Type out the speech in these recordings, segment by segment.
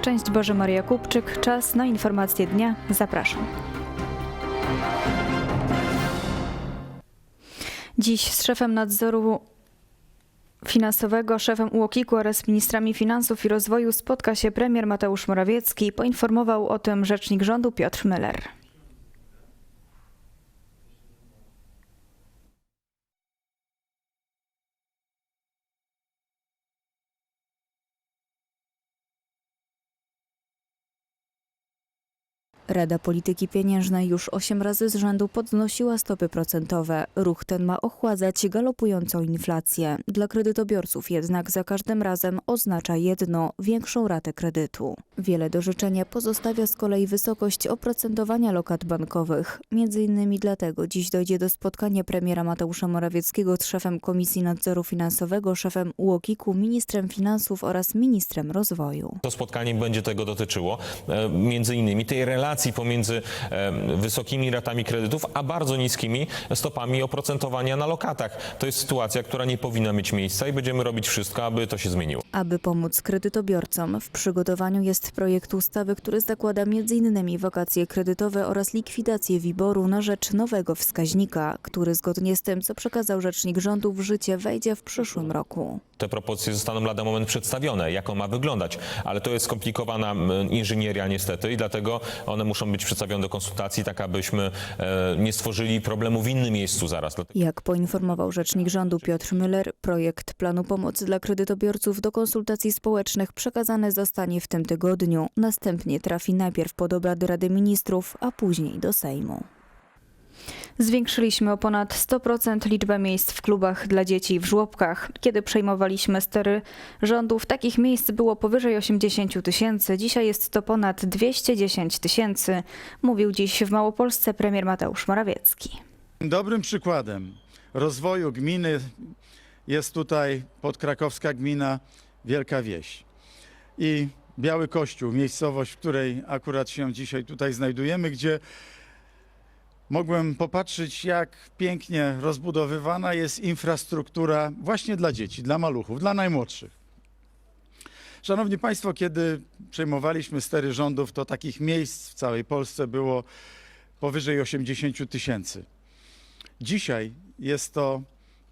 Szczęść Boże Maria Kupczyk. Czas na informacje dnia. Zapraszam. Dziś z szefem nadzoru finansowego, szefem UOKiK-u oraz ministrami finansów i rozwoju spotka się premier Mateusz Morawiecki. Poinformował o tym rzecznik rządu Piotr Müller. Rada Polityki Pieniężnej już 8 razy z rzędu podnosiła stopy procentowe. Ruch ten ma ochładzać galopującą inflację. Dla kredytobiorców jednak za każdym razem oznacza jedno większą ratę kredytu. Wiele do życzenia pozostawia z kolei wysokość oprocentowania lokat bankowych. Między innymi dlatego dziś dojdzie do spotkania premiera Mateusza Morawieckiego z szefem Komisji Nadzoru Finansowego, szefem UOKiK-u, ministrem finansów oraz ministrem rozwoju. To spotkanie będzie tego dotyczyło, e, między innymi tej relacji pomiędzy e, wysokimi ratami kredytów, a bardzo niskimi stopami oprocentowania na lokatach. To jest sytuacja, która nie powinna mieć miejsca i będziemy robić wszystko, aby to się zmieniło. Aby pomóc kredytobiorcom, w przygotowaniu jest projekt ustawy, który zakłada m.in. wakacje kredytowe oraz likwidację WIBOR-u na rzecz nowego wskaźnika, który zgodnie z tym, co przekazał rzecznik rządu w życie, wejdzie w przyszłym roku. Te propozycje zostaną lada moment przedstawione, jak on ma wyglądać, ale to jest skomplikowana inżynieria niestety i dlatego one muszą być przedstawione do konsultacji, tak abyśmy e, nie stworzyli problemu w innym miejscu zaraz. Jak poinformował rzecznik rządu Piotr Müller, projekt planu pomocy dla kredytobiorców do konsultacji społecznych przekazany zostanie w tym tygodniu. Następnie trafi najpierw pod obrady Rady Ministrów, a później do Sejmu. Zwiększyliśmy o ponad 100% liczbę miejsc w klubach dla dzieci w żłobkach. Kiedy przejmowaliśmy stery rządów, takich miejsc było powyżej 80 tysięcy. Dzisiaj jest to ponad 210 tysięcy, mówił dziś w Małopolsce premier Mateusz Morawiecki. Dobrym przykładem rozwoju gminy jest tutaj podkrakowska gmina Wielka Wieś. I Biały Kościół, miejscowość, w której akurat się dzisiaj tutaj znajdujemy, gdzie mogłem popatrzeć, jak pięknie rozbudowywana jest infrastruktura właśnie dla dzieci, dla maluchów, dla najmłodszych. Szanowni Państwo, kiedy przejmowaliśmy stery rządów, to takich miejsc w całej Polsce było powyżej 80 tysięcy. Dzisiaj jest to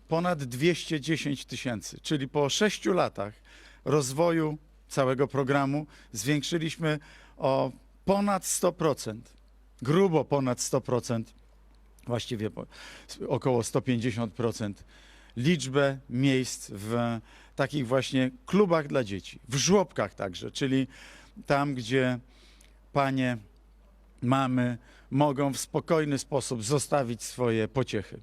ponad 210 tysięcy, czyli po sześciu latach rozwoju całego programu zwiększyliśmy o ponad 100%, grubo ponad 100%, właściwie około 150% liczbę miejsc w takich właśnie klubach dla dzieci, w żłobkach także, czyli tam, gdzie panie, mamy mogą w spokojny sposób zostawić swoje pociechy.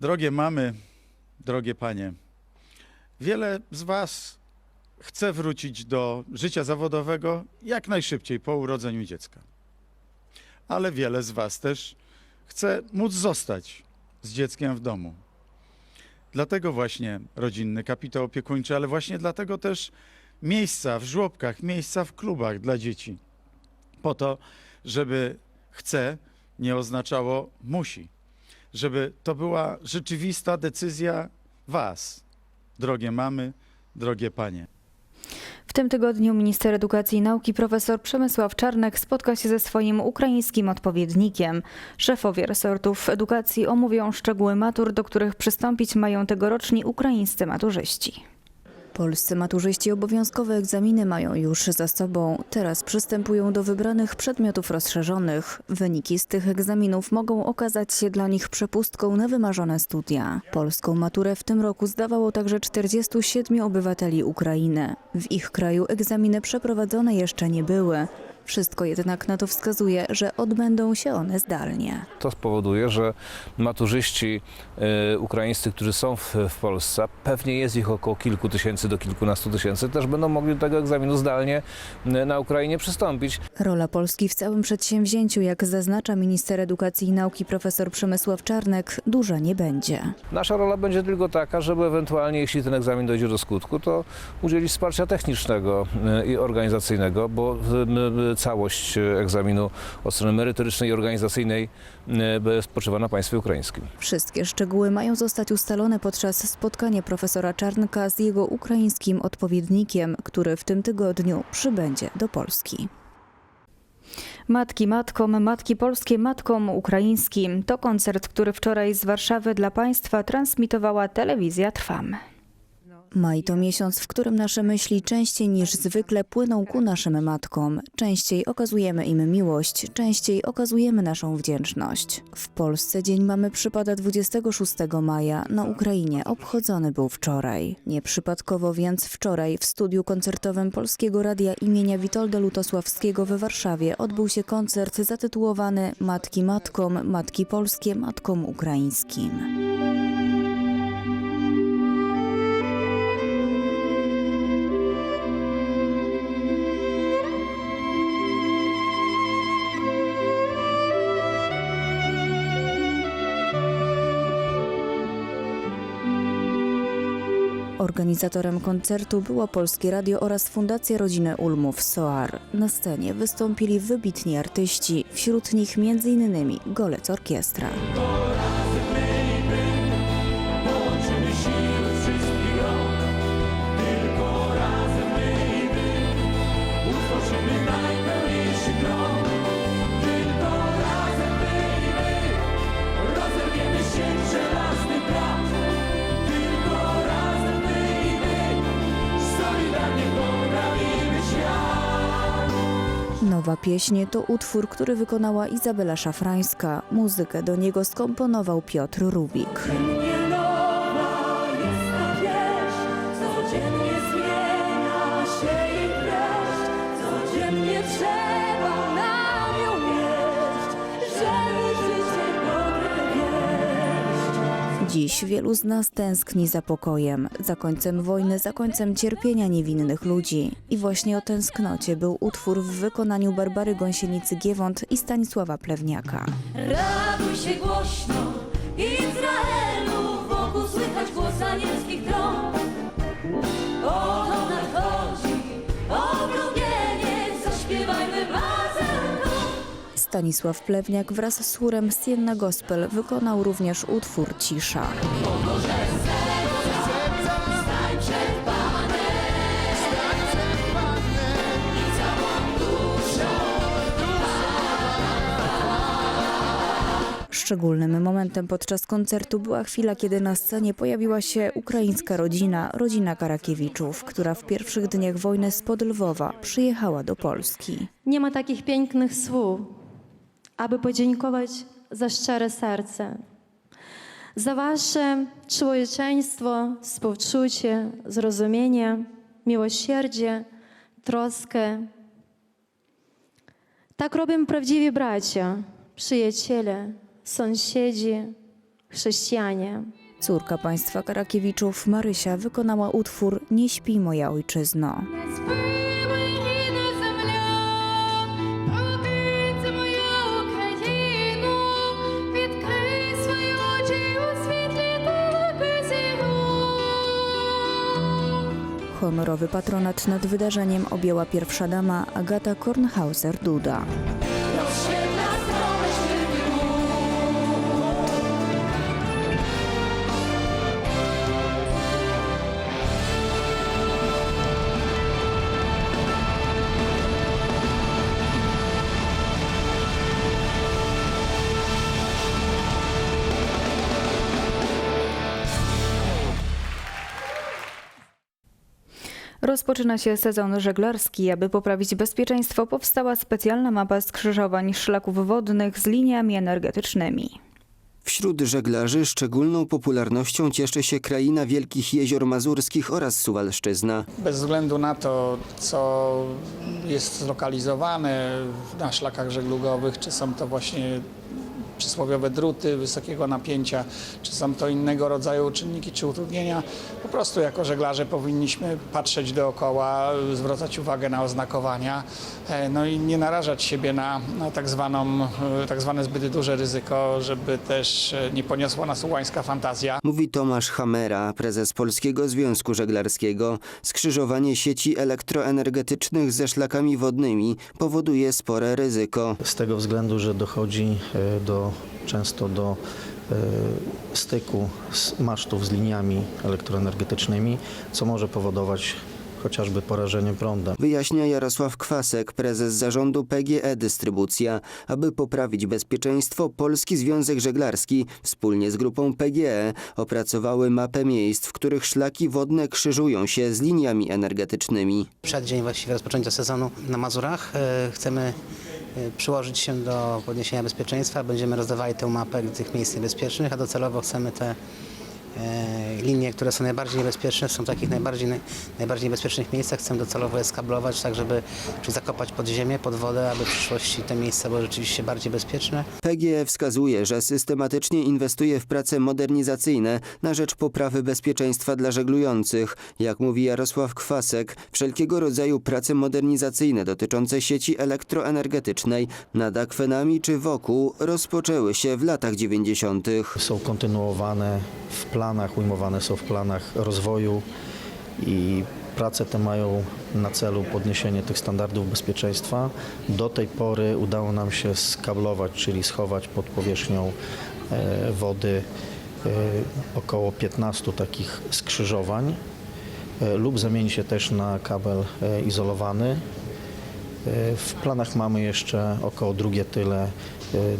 Drogie mamy, drogie panie, wiele z was chce wrócić do życia zawodowego jak najszybciej po urodzeniu dziecka. Ale wiele z was też chce móc zostać z dzieckiem w domu. Dlatego właśnie rodzinny kapitał opiekuńczy, ale właśnie dlatego też miejsca w żłobkach, miejsca w klubach dla dzieci. Po to, żeby chce nie oznaczało musi. Żeby to była rzeczywista decyzja Was, drogie mamy, drogie panie. Tym tygodniu minister edukacji i nauki profesor Przemysław Czarnek spotka się ze swoim ukraińskim odpowiednikiem. Szefowie resortów edukacji omówią szczegóły matur, do których przystąpić mają tegoroczni ukraińscy maturzyści. Polscy maturzyści obowiązkowe egzaminy mają już za sobą. Teraz przystępują do wybranych przedmiotów rozszerzonych. Wyniki z tych egzaminów mogą okazać się dla nich przepustką na wymarzone studia. Polską maturę w tym roku zdawało także 47 obywateli Ukrainy. W ich kraju egzaminy przeprowadzone jeszcze nie były. Wszystko jednak na to wskazuje, że odbędą się one zdalnie. To spowoduje, że maturzyści e, ukraińscy, którzy są w, w Polsce, pewnie jest ich około kilku tysięcy do kilkunastu tysięcy, też będą mogli do tego egzaminu zdalnie e, na Ukrainie przystąpić. Rola Polski w całym przedsięwzięciu, jak zaznacza minister edukacji i nauki profesor Przemysław Czarnek, duża nie będzie. Nasza rola będzie tylko taka, żeby ewentualnie, jeśli ten egzamin dojdzie do skutku, to udzielić wsparcia technicznego e, i organizacyjnego, bo m, że całość e, egzaminu od strony merytorycznej i organizacyjnej e, spoczywa na państwie ukraińskim. Wszystkie szczegóły mają zostać ustalone podczas spotkania profesora Czarnka z jego ukraińskim odpowiednikiem, który w tym tygodniu przybędzie do Polski. Matki matkom, matki polskie matkom ukraińskim. To koncert, który wczoraj z Warszawy dla Państwa transmitowała telewizja Trwam. Maj to miesiąc, w którym nasze myśli częściej niż zwykle płyną ku naszym matkom. Częściej okazujemy im miłość, częściej okazujemy naszą wdzięczność. W Polsce Dzień Mamy przypada 26 maja, na Ukrainie obchodzony był wczoraj. Nieprzypadkowo więc wczoraj w studiu koncertowym Polskiego Radia imienia Witolda Lutosławskiego we Warszawie odbył się koncert zatytułowany Matki Matkom, Matki Polskie Matkom Ukraińskim. Organizatorem koncertu było Polskie Radio oraz Fundacja Rodziny Ulmów SOAR. Na scenie wystąpili wybitni artyści, wśród nich m.in. Golec Orkiestra. Pieśń to utwór, który wykonała Izabela Szafrańska. Muzykę do niego skomponował Piotr Rubik. Dziś wielu z nas tęskni za pokojem, za końcem wojny, za końcem cierpienia niewinnych ludzi. I właśnie o tęsknocie był utwór w wykonaniu Barbary Gąsienicy-Giewont i Stanisława Plewniaka. Raduj się głośno, Izraelu, wokół słychać głos anielskich dron. Oto nadchodzi Stanisław Plewniak wraz z chórem Sienna Gospel wykonał również utwór Cisza. Szczególnym momentem podczas koncertu była chwila, kiedy na scenie pojawiła się ukraińska rodzina, rodzina Karakiewiczów, która w pierwszych dniach wojny spod Lwowa przyjechała do Polski. Nie ma takich pięknych słów, aby podziękować za szczere serce, za wasze człowieczeństwo, współczucie, zrozumienie, miłosierdzie, troskę. Tak robią prawdziwi bracia, przyjaciele, sąsiedzi, chrześcijanie. Córka państwa Karakiewiczów, Marysia, wykonała utwór Nie śpi moja ojczyzno. Honorowy patronat nad wydarzeniem objęła pierwsza dama Agata Kornhauser-Duda. Rozpoczyna się sezon żeglarski. Aby poprawić bezpieczeństwo, powstała specjalna mapa skrzyżowań szlaków wodnych z liniami energetycznymi. Wśród żeglarzy szczególną popularnością cieszy się kraina Wielkich Jezior Mazurskich oraz Suwalszczyzna. Bez względu na to, co jest zlokalizowane na szlakach żeglugowych, czy są to właśnie przysłowiowe druty wysokiego napięcia, czy są to innego rodzaju czynniki czy utrudnienia. Po prostu jako żeglarze powinniśmy patrzeć dookoła, zwracać uwagę na oznakowania, e, no i nie narażać siebie na, na tak, zwaną, e, tak zwane zbyt duże ryzyko, żeby też e, nie poniosła nas ułańska fantazja. Mówi Tomasz Hamera, prezes Polskiego Związku Żeglarskiego. Skrzyżowanie sieci elektroenergetycznych ze szlakami wodnymi powoduje spore ryzyko. Z tego względu, że dochodzi do, często do e, styku z masztów z liniami elektroenergetycznymi, co może powodować chociażby porażenie prądem. Wyjaśnia Jarosław Kwasek, prezes zarządu PGE Dystrybucja. Aby poprawić bezpieczeństwo, Polski Związek Żeglarski wspólnie z grupą PGE opracowały mapę miejsc, w których szlaki wodne krzyżują się z liniami energetycznymi. Przed dzień właściwie rozpoczęcia sezonu na Mazurach e, chcemy przyłożyć się do podniesienia bezpieczeństwa. Będziemy rozdawali tę mapę tych miejsc niebezpiecznych, a docelowo chcemy te e, linie, które są najbardziej niebezpieczne, są w takich najbardziej, najbardziej niebezpiecznych miejscach, chcemy docelowo je skablować, tak żeby czy zakopać pod ziemię, pod wodę, aby w przyszłości te miejsca były rzeczywiście bardziej bezpieczne. PGE wskazuje, że systematycznie inwestuje w prace modernizacyjne na rzecz poprawy bezpieczeństwa dla żeglujących. Jak mówi Jarosław Kwasek, wszelkiego rodzaju prace modernizacyjne dotyczące sieci elektroenergetycznej nad akwenami czy wokół rozpoczęły się w latach 90. Są kontynuowane w planach, ujmowane są w planach rozwoju i prace te mają na celu podniesienie tych standardów bezpieczeństwa. Do tej pory udało nam się skablować, czyli schować pod powierzchnią e, wody e, około 15 takich skrzyżowań e, lub zamienić się też na kabel izolowany. W planach mamy jeszcze około drugie tyle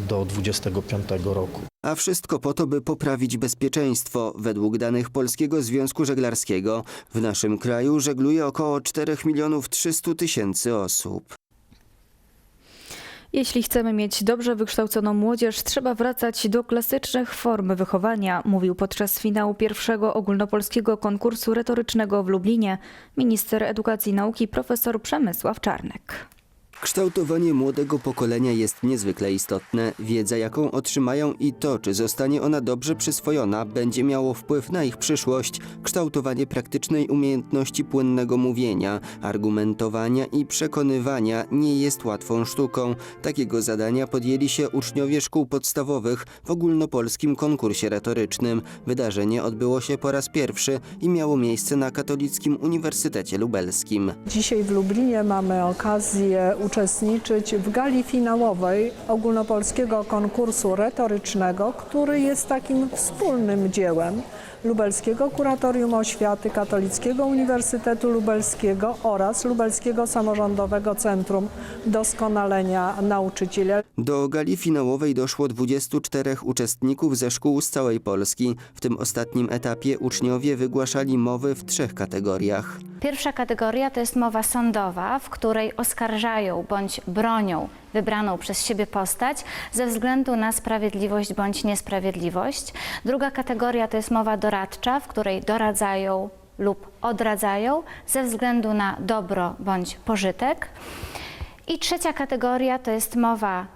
do 25 roku. A wszystko po to, by poprawić bezpieczeństwo. Według danych Polskiego Związku Żeglarskiego w naszym kraju żegluje około 4 milionów 300 tysięcy osób. Jeśli chcemy mieć dobrze wykształconą młodzież, trzeba wracać do klasycznych form wychowania, mówił podczas finału pierwszego ogólnopolskiego konkursu retorycznego w Lublinie minister edukacji i nauki profesor Przemysław Czarnek. Kształtowanie młodego pokolenia jest niezwykle istotne. Wiedza, jaką otrzymają i to, czy zostanie ona dobrze przyswojona, będzie miało wpływ na ich przyszłość. Kształtowanie praktycznej umiejętności płynnego mówienia, argumentowania i przekonywania nie jest łatwą sztuką. Takiego zadania podjęli się uczniowie szkół podstawowych w ogólnopolskim konkursie retorycznym. Wydarzenie odbyło się po raz pierwszy i miało miejsce na Katolickim Uniwersytecie Lubelskim. Dzisiaj w Lublinie mamy okazję uczestniczyć w gali finałowej ogólnopolskiego konkursu retorycznego, który jest takim wspólnym dziełem Lubelskiego Kuratorium Oświaty, Katolickiego Uniwersytetu Lubelskiego oraz Lubelskiego Samorządowego Centrum Doskonalenia Nauczycieli. Do gali finałowej doszło 24 uczestników ze szkół z całej Polski. W tym ostatnim etapie uczniowie wygłaszali mowy w trzech kategoriach. Pierwsza kategoria to jest mowa sądowa, w której oskarżają bądź bronią wybraną przez siebie postać ze względu na sprawiedliwość bądź niesprawiedliwość. Druga kategoria to jest mowa doradcza, w której doradzają lub odradzają ze względu na dobro bądź pożytek. I trzecia kategoria to jest mowa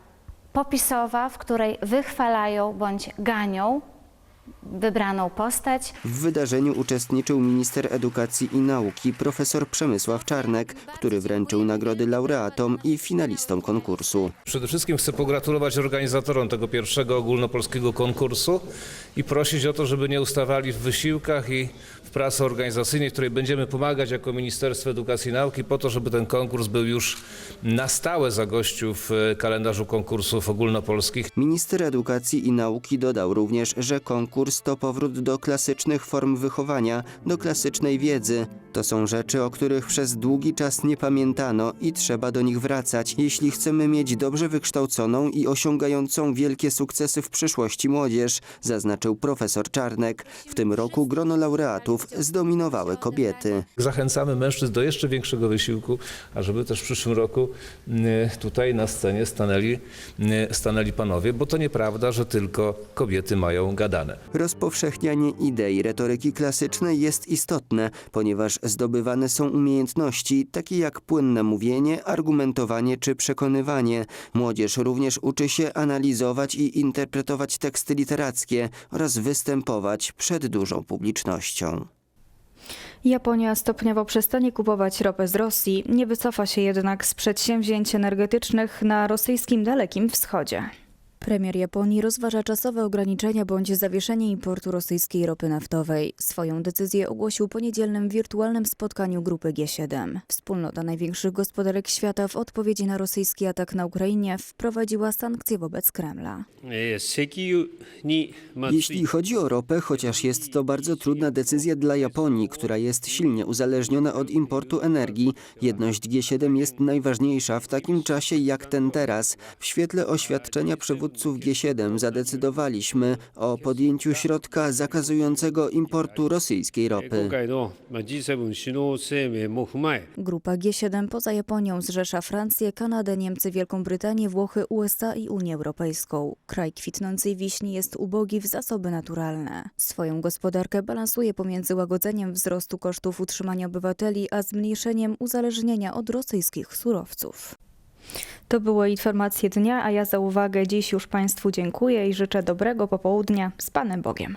popisowa, w której wychwalają bądź ganią wybraną postać. W wydarzeniu uczestniczył minister edukacji i nauki profesor Przemysław Czarnek, który wręczył nagrody laureatom i finalistom konkursu. Przede wszystkim chcę pogratulować organizatorom tego pierwszego ogólnopolskiego konkursu i prosić o to, żeby nie ustawali w wysiłkach i w pracy organizacyjnej, której będziemy pomagać jako Ministerstwo Edukacji i Nauki po to, żeby ten konkurs był już na stałe zagościł w e, kalendarzu konkursów ogólnopolskich. Minister edukacji i nauki dodał również, że konkurs to powrót do klasycznych form wychowania, do klasycznej wiedzy. To są rzeczy, o których przez długi czas nie pamiętano i trzeba do nich wracać, jeśli chcemy mieć dobrze wykształconą i osiągającą wielkie sukcesy w przyszłości młodzież, zaznaczył profesor Czarnek. W tym roku grono laureatów zdominowały kobiety. Zachęcamy mężczyzn do jeszcze większego wysiłku, ażeby też w przyszłym roku e, tutaj na scenie stanęli, e, stanęli panowie, bo to nieprawda, że tylko kobiety mają gadane. Rozpowszechnianie idei retoryki klasycznej jest istotne, ponieważ zdobywane są umiejętności takie jak płynne mówienie, argumentowanie czy przekonywanie. Młodzież również uczy się analizować i interpretować teksty literackie oraz występować przed dużą publicznością. Japonia stopniowo przestanie kupować ropę z Rosji, nie wycofa się jednak z przedsięwzięć energetycznych na rosyjskim Dalekim Wschodzie. Premier Japonii rozważa czasowe ograniczenia bądź zawieszenie importu rosyjskiej ropy naftowej. Swoją decyzję ogłosił po niedzielnym wirtualnym spotkaniu grupy G7. Wspólnota największych gospodarek świata w odpowiedzi na rosyjski atak na Ukrainie wprowadziła sankcje wobec Kremla. Jeśli chodzi o ropę, chociaż jest to bardzo trudna decyzja dla Japonii, która jest silnie uzależniona od importu energii, jedność G7 jest najważniejsza w takim czasie jak ten teraz. W świetle oświadczenia przywódców G7 zadecydowaliśmy o podjęciu środka zakazującego importu rosyjskiej ropy. Grupa G7 poza Japonią zrzesza Francję, Kanadę, Niemcy, Wielką Brytanię, Włochy, USA i Unię Europejską. Kraj kwitnącej wiśni jest ubogi w zasoby naturalne. Swoją gospodarkę balansuje pomiędzy łagodzeniem wzrostu kosztów utrzymania obywateli, a zmniejszeniem uzależnienia od rosyjskich surowców. To były informacje dnia, a ja za uwagę dziś już Państwu dziękuję i życzę dobrego popołudnia z Panem Bogiem.